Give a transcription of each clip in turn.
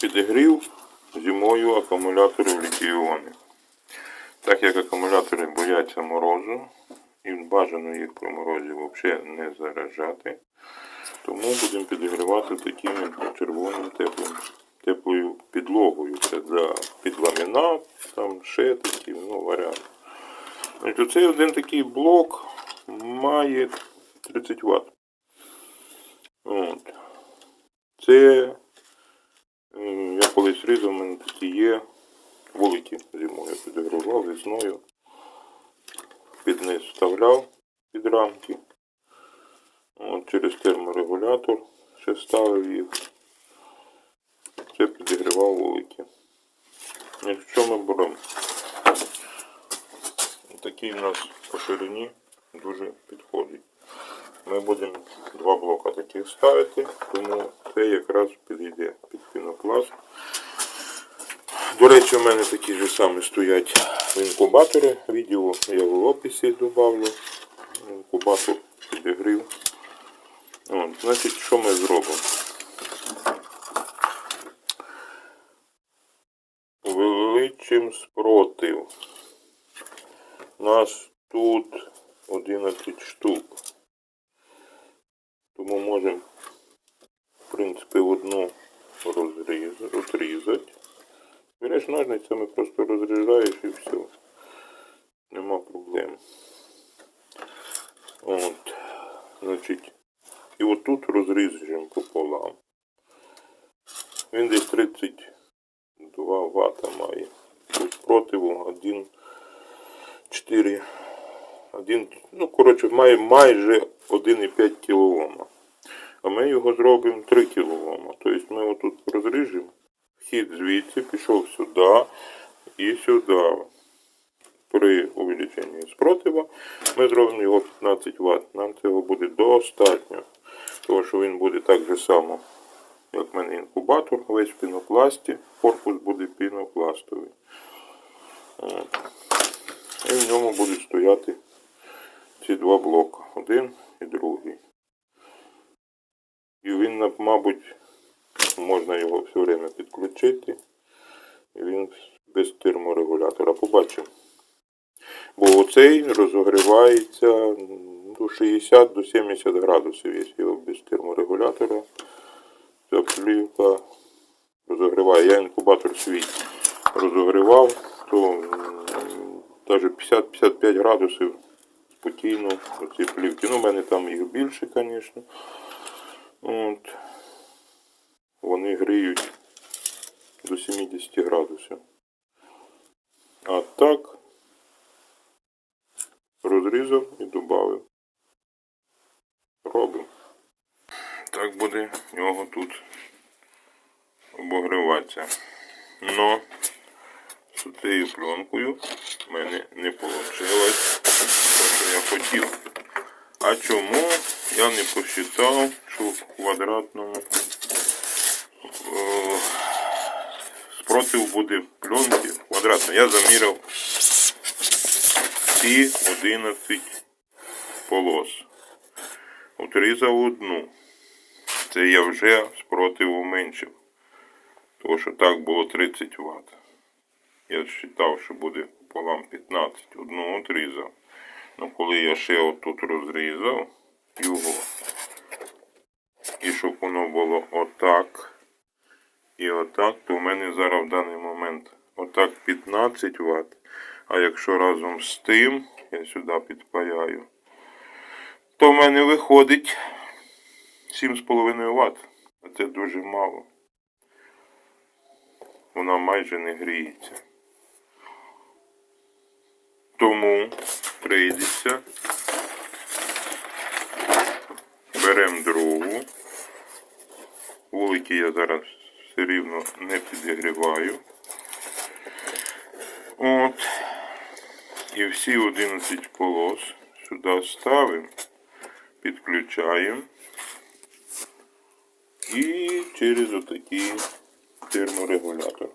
Підігрів зимою акумуляторів літій-іони. Так як акумулятори бояться морозу і бажано їх при морозі взагалі не заряджати, тому будемо підігрівати таким червоним теплим, теплою підлогою. Це для підламінат, там ще ну. Значить, оцей один такий блок має 30 Вт. Це я колись різав, у мене такі є вулики зимою підігрував весною. Під низ вставляв під рамки. От, через терморегулятор ще ставив їх. Це підігрівав вулики. І ми беремо? Такий у нас по ширині дуже підходить. Ми будемо два блока таких ставити, тому це якраз підійде під пінопласт. До речі, у мене такі ж самі стоять в інкубаторі. Відео я в описі додавлю. Інкубатор підігрів. От, значить, що ми зробимо? Увеличимо спротив. У нас тут 11 штук. Тому можемо, в принципі, одну розрізати. Береш ножницями, просто розрізаєш і все. Нема проблем. От. Значить. І отут розріжемо пополам. Він десь 32 вата має. Тут противу 1, 4, 1, ну, коротше, має майже 1,5 кОм. А ми його зробимо 3 кОм. Тобто ми отут розріжемо. Вхід звідси пішов сюди і сюди. При увеличенні спротива ми зробимо його 15 Вт. Нам цього буде достатньо. Тому що він буде так же само, як в мене інкубатор, весь в пінопласті. Корпус буде пінопластовий. І в ньому будуть стояти ці два блоки. Один і другий. І він, мабуть, можна його все время підключити. І він без терморегулятора. Побачимо. Бо оцей розогрівається до 60 до 70 градусів, якщо його без терморегулятора. Ця плівка розогріває. Я інкубатор свій розогрівав, то навіть 50-55 градусів спокійно оці плівки. Ну, в мене там їх більше, звісно. От. Вони гріють до 70 градусів. А так розрізав і додав. Робимо. Так буде в нього тут обогріватися. Но цією пленкою в мене не вийшло, що я хотів. А чому я не посчитав, що в квадратному е, спротив буде пленки квадратно. Я заміряв всі 11 полос. Отрізав одну. Це я вже спротив уменшив. Тому що так було 30 Вт. Я вважав, що буде пополам 15. Одну отрізав. Ну коли я ще отут розрізав його, і щоб воно було отак і отак, то в мене зараз в даний момент отак 15 Вт. А якщо разом з тим, я сюди підпаяю, то в мене виходить 7,5 Вт. А це дуже мало. Вона майже не гріється. Тому прийдеться. Беремо другу. Вулики я зараз все рівно не підігріваю. От. І всі 11 полос сюди ставимо, підключаємо. І через отакий терморегулятор.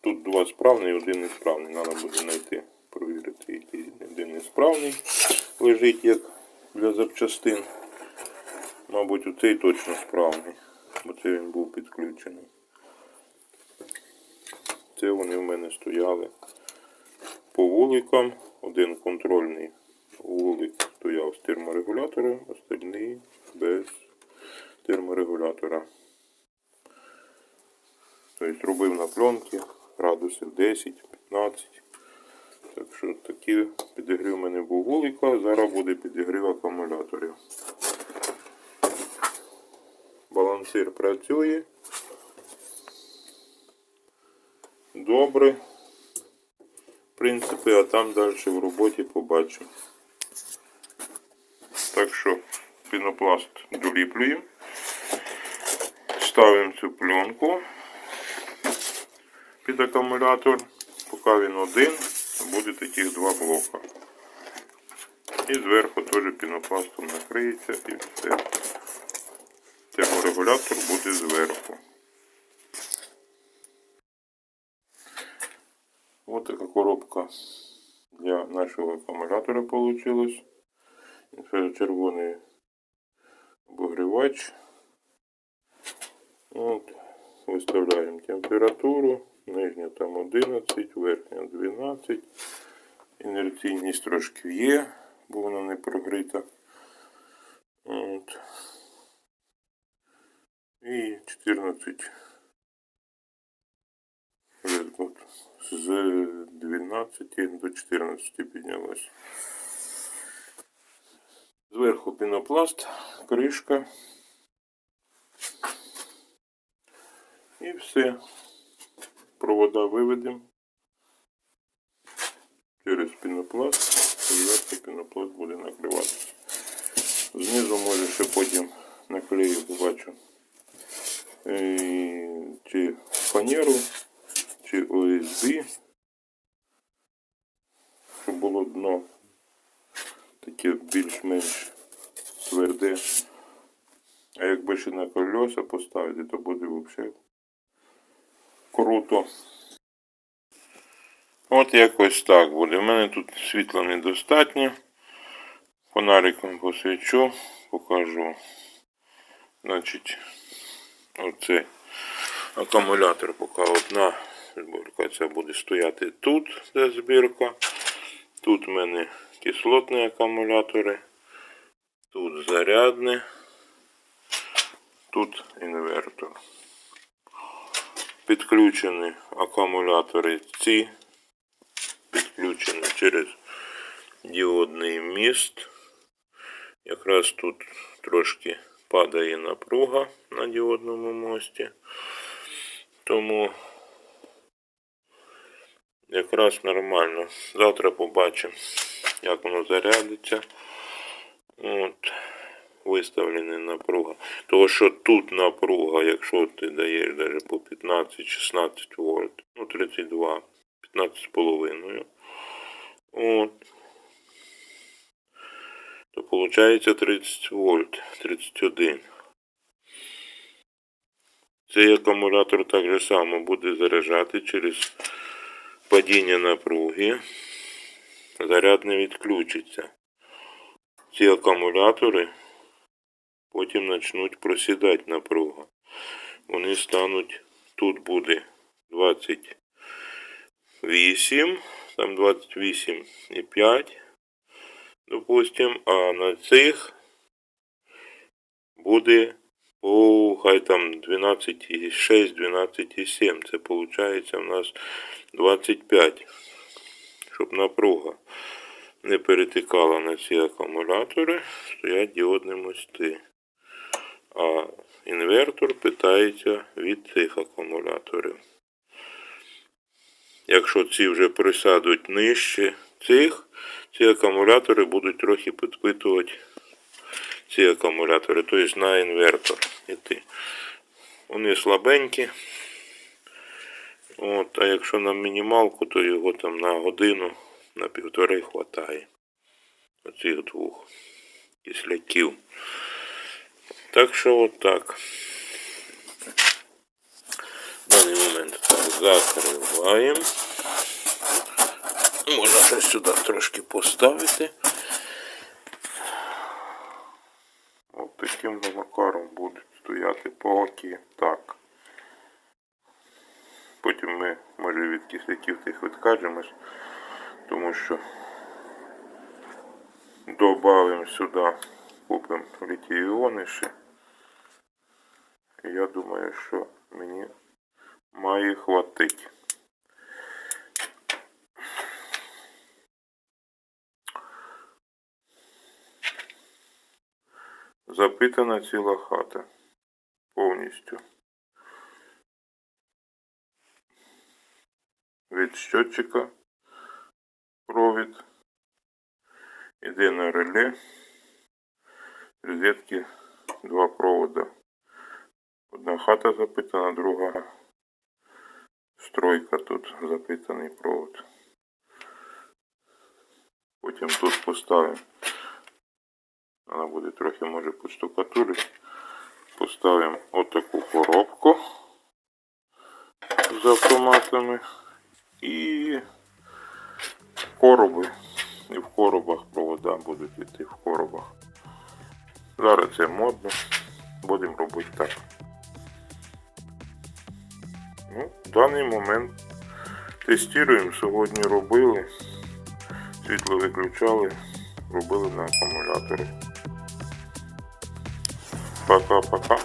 Тут два справний, один несправний. Треба буде знайти, провірити, який один несправний лежить як для запчастин. Мабуть, оцей точно справний. бо це він був підключений. Це вони в мене стояли по вуликам. Один контрольний вулик стояв з терморегулятором, остальний без терморегулятора. Тобто робив на пленки градусів 10-15. Так що такий підігрів у мене був вулика, зараз буде підігрів акумуляторів. Балансир працює. Добре. В принципі, а там далі в роботі побачимо. Так що пінопласт доліплюємо. Ставимо цю пленку під акумулятор. Поки він один, буде таких два блока. І зверху теж пінопластом накриється і все. Терморегулятор буде зверху. Ось така коробка для нашого акумулятора получилась. Червоний обогрівач. От. Виставляємо температуру. Нижня там 11, верхня 12. Інерційність трошки є, бо вона не прогрита. От. І 14 от з 12 до 14 піднялась. Зверху пінопласт, кришка. І все. Провода виведемо через пінопласт, і зверху пінопласт буде накриватися. Знизу може ще потім наклею, побачу. Е, Чи фанеру, чи ОСБ, щоб було дно таке більш-менш тверде. А якби ще на колеса поставити, то буде взагалі круто. От якось так буде. У мене тут світла недостатньо. Фонариком посвічу, покажу. Значить, оце акумулятор поки одна збірка. Це буде стояти тут, де збірка. Тут в мене кислотні акумулятори. Тут зарядне. Тут інвертор. Підключені акумулятори ці. Підключені через діодний міст. Якраз тут трошки падає напруга на діодному мості. Тому якраз нормально. Завтра побачимо, як воно зарядиться. От. Виставлена напруга. Тому що тут напруга, якщо ти даєш навіть по 15-16 вольт, ну 32, 15,5. От. То виходить 30 вольт, 31. Цей акумулятор так же само буде заряджати через падіння напруги. Заряд не відключиться. Ці акумулятори потім почнуть просідати напруга. Вони стануть, тут буде 28, там 28,5, допустим, а на цих буде о, хай там 12,6, 12,7. Це виходить у нас 25, щоб напруга не перетикала на ці акумулятори, стоять діодні мости. А інвертор питається від цих акумуляторів. Якщо ці вже присядуть нижче цих, ці акумулятори будуть трохи підпитувати ці акумулятори, тобто на інвертор іти. Вони слабенькі. От, а якщо на мінімалку, то його там на годину, на півтори хватає. Оцих двох кисляків. Так що от так. В даний момент закриваємо. Можна щось сюди трошки поставити. От таким макаром будуть стояти по Окі, так. Потім ми, може, від кисляків тих відкажемось, тому що додаємо сюди, купимо літій іони ще. Я думаю, що мені має хватить. Запитана ціла хата. Повністю. Від щотчика провід. Іде на реле. Розетки два провода. Хата запитана, друга стройка тут запитаний провод. Потім тут поставимо. Вона буде трохи може поштукатурити. Поставимо отаку коробку з автоматами і короби. І в коробах провода будуть йти в коробах. Зараз це модно. Будемо робити так. Ну, в даний момент тестуємо. Сьогодні робили. Світло виключали, робили на акумуляторі. Пока-пока.